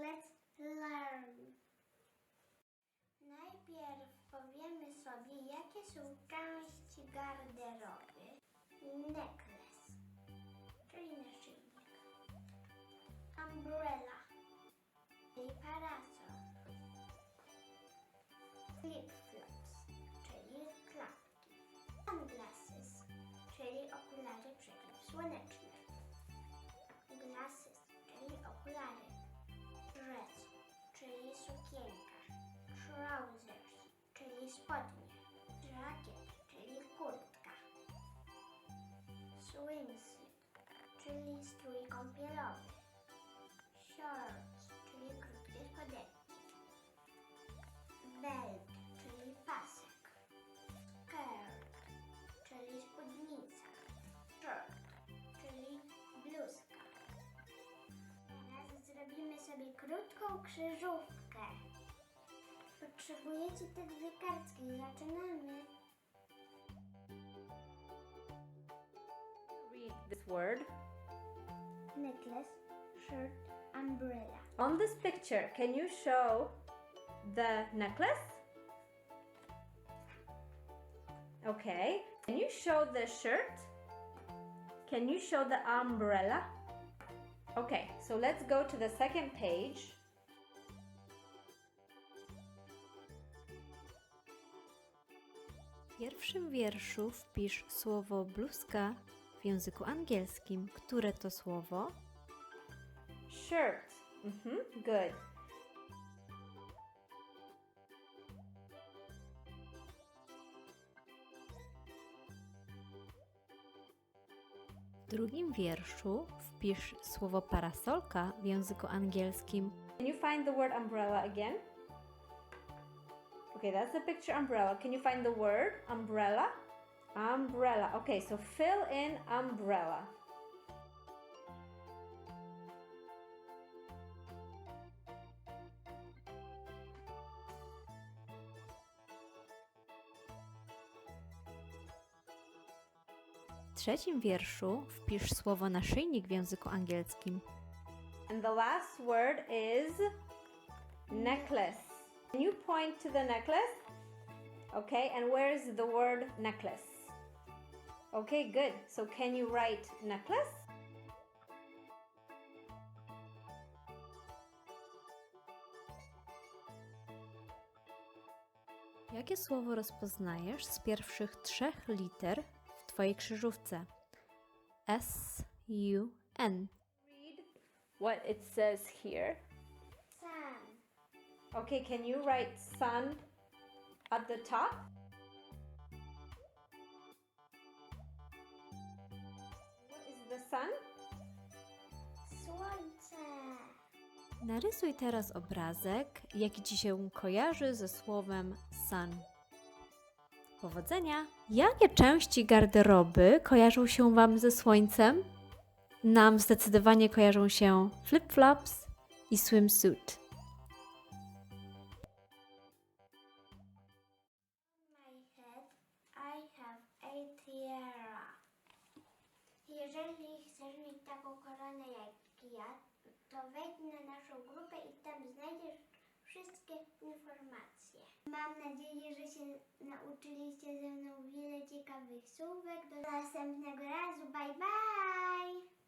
Let's learn. Najpierw powiemy sobie, jakie są części garderoby. Necklace, czyli naszyjnik. Umbrella, czyli parasol. Flip-flops, czyli klapki. Sunglasses, czyli okulary przeciwsłoneczne. Sukienka. Trousers, czyli spodnie. Jacket, czyli kurtka. Swimsuit, czyli strój kąpielowy. Shorts, czyli krótkie spodenki. Belt, czyli pasek. Skirt, czyli spódnica. Shirt, czyli bluzka. Teraz zrobimy sobie krótką krzyżówkę. Potrzebujecie te dwie kartki. Zaczynamy. Read this word. Necklace, shirt, umbrella. On this picture, can you show the necklace? Okay. Can you show the shirt? Can you show the umbrella? Okay, so let's go to the second page. Pierwszym wierszu wpisz słowo bluzka w języku angielskim. Które to słowo? Shirt. Mhm, good. W drugim wierszu wpisz słowo parasolka w języku angielskim. Can you find the word umbrella again? Okay, that's the picture umbrella. Can you find the word umbrella? Umbrella. Okay, so fill in umbrella. W trzecim wierszu wpisz słowo naszyjnik w języku angielskim. And the last word is necklace. Can you point to the necklace? Okay, and where is the word necklace? Okay, good. So can you write necklace? Jakie słowo rozpoznajesz z pierwszych trzech liter w Twojej krzyżówce? S, U, N. Read what it says here. Okay, can you write sun at the top? What is the sun? słońce. Narysuj teraz obrazek, jaki Ci się kojarzy ze słowem sun. Powodzenia! Jakie części garderoby kojarzą się Wam ze słońcem? Nam zdecydowanie kojarzą się flip-flops i swimsuit. Jeżeli chcesz mieć taką koronę jak ja, to wejdź na naszą grupę i tam znajdziesz wszystkie informacje. Mam nadzieję, że się nauczyliście ze mną wiele ciekawych słówek. Do następnego razu. Bye bye!